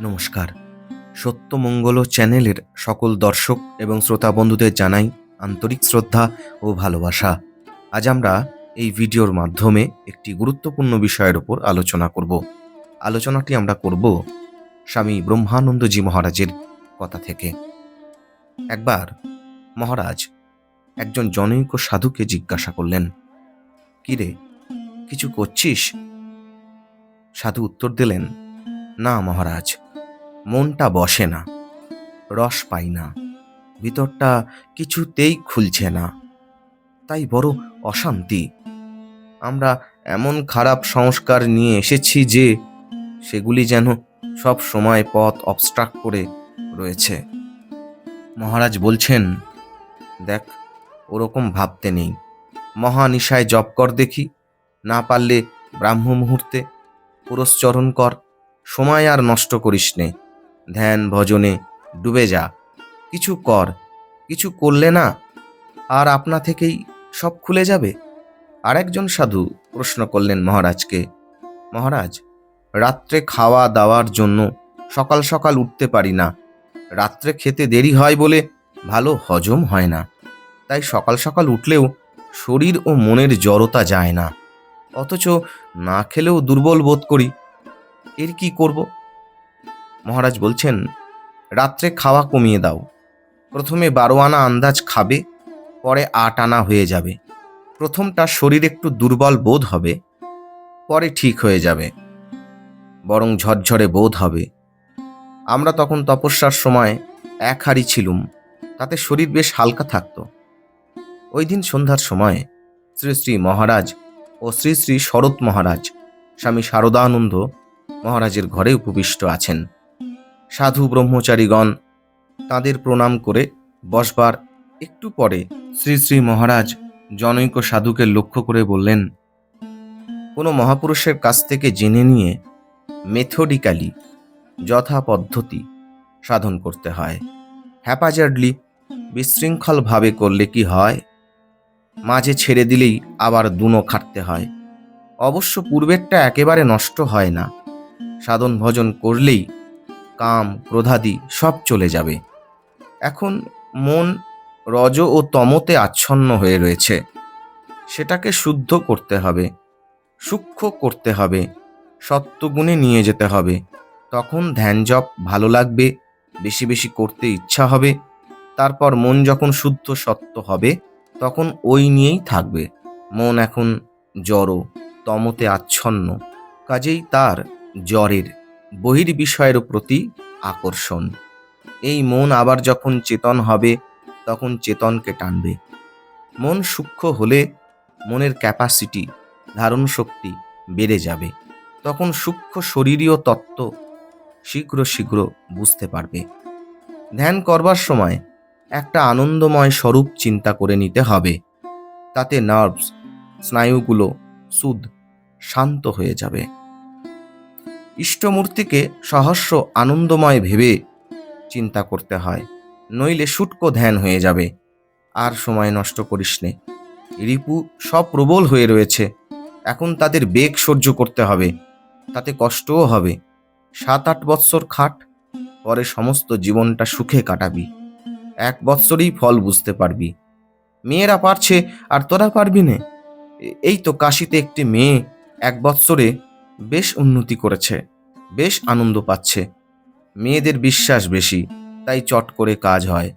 নমস্কার। সত্যমঙ্গল চ্যানেলের সকল দর্শক এবং শ্রোতা বন্ধুদের জানাই আন্তরিক শ্রদ্ধা ও ভালোবাসা। আজ আমরা এই ভিডিওর মাধ্যমে একটি গুরুত্বপূর্ণ বিষয়ের উপর আলোচনা করব। আলোচনাটি আমরা করব স্বামী ব্রহ্মানন্দজি মহারাজের কথা থেকে। একবার মহারাজ একজন জনৈক সাধুকে জিজ্ঞাসা করলেন, কিরে, কিছু করছিস? সাধু উত্তর দিলেন, না মহারাজ। মনটা বসে না, রস পাই না, ভিতরটা কিছুতেই খুলছে না। তাই বড় অশান্তি। আমরা এমন খারাপ সংস্কার নিয়ে এসেছি যে সেগুলি যেন সব সময় পথ অবস্ট্রাক্ট করে রয়েছে। মহারাজ বলছেন, দেখ, ওরকম ভাবতে নেই। মহানিশায় জপ কর দেখি, না পারলে ব্রাহ্ম মুহূর্তে পুরস্চরণ কর। সময় আর নষ্ট করিস নে। ধ্যান ভজনে ডুবে যা। কিছু কর, কিছু করলে না আর আপনা থেকেই সব খুলে যাবে। আরেকজন সাধু প্রশ্ন করলেন মহারাজকে, মহারাজ, রাত্রে খাওয়া দাওয়ার জন্য সকাল সকাল উঠতে পারি না। রাত্রে খেতে দেরি হয় বলে ভালো হজম হয় না। তাই সকাল সকাল উঠলেও শরীর ও মনের জড়তা যায় না। অথচ না খেলেও দুর্বল বোধ করি। এর কি করব? মহারাজ বলছেন, রাত্রে খাওয়া কমিয়ে দাও। প্রথমে বারো আনা আন্দাজ খাবে, পরে আট আনা হয়ে যাবে। প্রথমটা শরীর একটু দুর্বল বোধ হবে, পরে ঠিক হয়ে যাবে। বরং ঝরঝরে বোধ হবে। আমরা তখন তপস্যার সময় এক হাড়ি ছিলুম, তাতে শরীর বেশ হালকা থাকত। ওই দিন সন্ধ্যার সময় শ্রী শ্রী মহারাজ ও শ্রী শ্রী শরৎ মহারাজ, স্বামী শারদানন্দ মহারাজের ঘরে উপবিষ্ট আছেন। সাধু ব্রহ্মচারীগণ তাদের প্রণাম করে বসবার একটু পরে শ্রী শ্রী মহারাজ জনৈক সাধুকে লক্ষ্য করে বললেন, কোনো মহাপুরুষের কাছ থেকে জেনে নিয়ে মেথডিক্যালি যথা পদ্ধতি সাধন করতে হয়। হ্যাপাজার্ডলি বিশৃঙ্খলভাবে করলে কি হয়? মাঝে ছেড়ে দিলেই আবার দুনো খাটতে হয়। অবশ্য পূর্বেরটা একেবারে নষ্ট হয় না। সাধন ভজন করলেই কাম ক্রোধাদি সব চলে যাবে। এখন মন রজ ও তমতে আচ্ছন্ন হয়ে রয়েছে। সেটাকে শুদ্ধ করতে হবে, সূক্ষ্ম করতে হবে সত্যগুণে নিয়ে যেতে হবে। তখন ধ্যান জপ ভালো লাগবে, বেশি বেশি করতে ইচ্ছা হবে। তারপর মন যখন শুদ্ধ সত্য হবে, তখন ওই নিয়েই থাকবে। মন এখন জড়ো, তমতে আচ্ছন্ন, কাজেই তার জ্বরের বহির বিষয়ের প্রতি আকর্ষণ। এই মন আবার যখন চেতন হবে, তখন চেতনকে টানবে। মন সূক্ষ্ম হলে মনের ক্যাপাসিটি ধারণ শক্তি বেড়ে যাবে। তখন সূক্ষ্ম শরীরীয় তত্ত্ব শীঘ্র শীঘ্র বুঝতে পারবে। ধ্যান করবার সময় একটা আনন্দময় স্বরূপ চিন্তা করে নিতে হবে। তাতে নার্ভস স্নায়ুগুলো সুদ শান্ত হয়ে যাবে। ইষ্টমূর্তিকে সহস্র আনন্দময় ভেবে চিন্তা করতে হয়, নইলে শুটকো ধ্যান হয়ে যাবে। আর সময় নষ্ট করিস নে। রিপু সব প্রবল হয়ে রয়েছে। এখন তাদের বেগ সহ্য করতে হবে। তাতে কষ্টও হবে। সাত আট বৎসর খাট, পরে সমস্ত জীবনটা সুখে কাটাবি। এক বৎসরেই ফল বুঝতে পারবি। মেয়েরা পারছে, আর তোরা পারবি নে। এই তো কাশিতে একটি মেয়ে এক বৎসরে বেশ উন্নতি করেছে, বেশ আনন্দ পাচ্ছে। মেয়েদের বিশ্বাস বেশি, তাই চট করে কাজ হয়।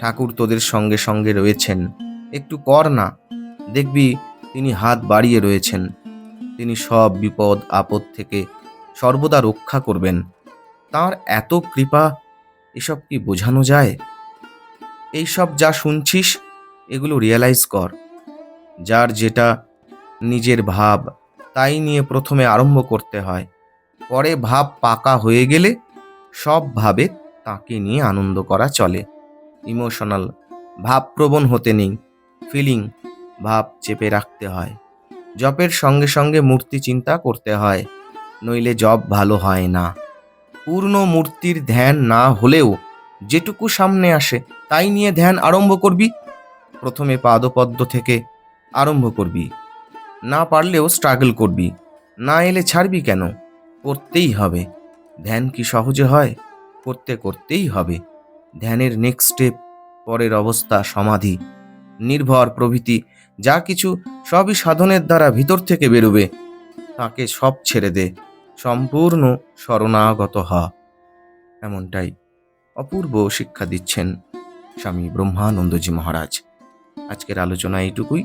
ঠাকুর তোদের সঙ্গে সঙ্গে রয়েছেন। একটু কর না, দেখবি তিনি হাত বাড়িয়ে রয়েছেন। তিনি সব বিপদ, আপদ থেকে সর্বদা রক্ষা করবেন। তার এত কৃপা, এসব কি বোঝানো যায়? এইসব যা শুনছিস, এগুলো রিয়েলাইজ কর। যার যেটা নিজের ভাব তাই নিয়ে প্রথমে আরম্ভ করতে হয়। পরে ভাব পাকা হয়ে গেলে সব ভাবে তাকে নিয়ে আনন্দ করা চলে। ইমোশনাল ভাবপ্রবণ হতে নেই। ফিলিং ভাব চেপে রাখতে হয়। জপের সঙ্গে সঙ্গে মূর্তি চিন্তা করতে হয়, নইলে জপ ভালো হয় না। পূর্ণ মূর্তির ধ্যান না হলেও যেটুকু সামনে আসে, তাই নিয়ে ধ্যান আরম্ভ করবি। প্রথমে পাদপদ্ম থেকে আরম্ভ করবি। না পারলেও স্ট্রাগল করবি। না এলে ছাড়বি কেন? করতেই হবে। ধ্যান কি সহজে হয়? করতে করতেই হবে। ধ্যানের নেক্সট স্টেপ পরের অবস্থা, সমাধি। নির্ভর প্রভৃতি, যা কিছু সবই সাধনের দ্বারা ভিতর থেকে বেরোবে, তাকে সব ছেড়ে দে। সম্পূর্ণ শরণাগত হ। এমনটাই অপূর্ব শিক্ষা দিচ্ছেন স্বামী ব্রহ্মানন্দজি মহারাজ। আজকের আলোচনা এইটুকুই।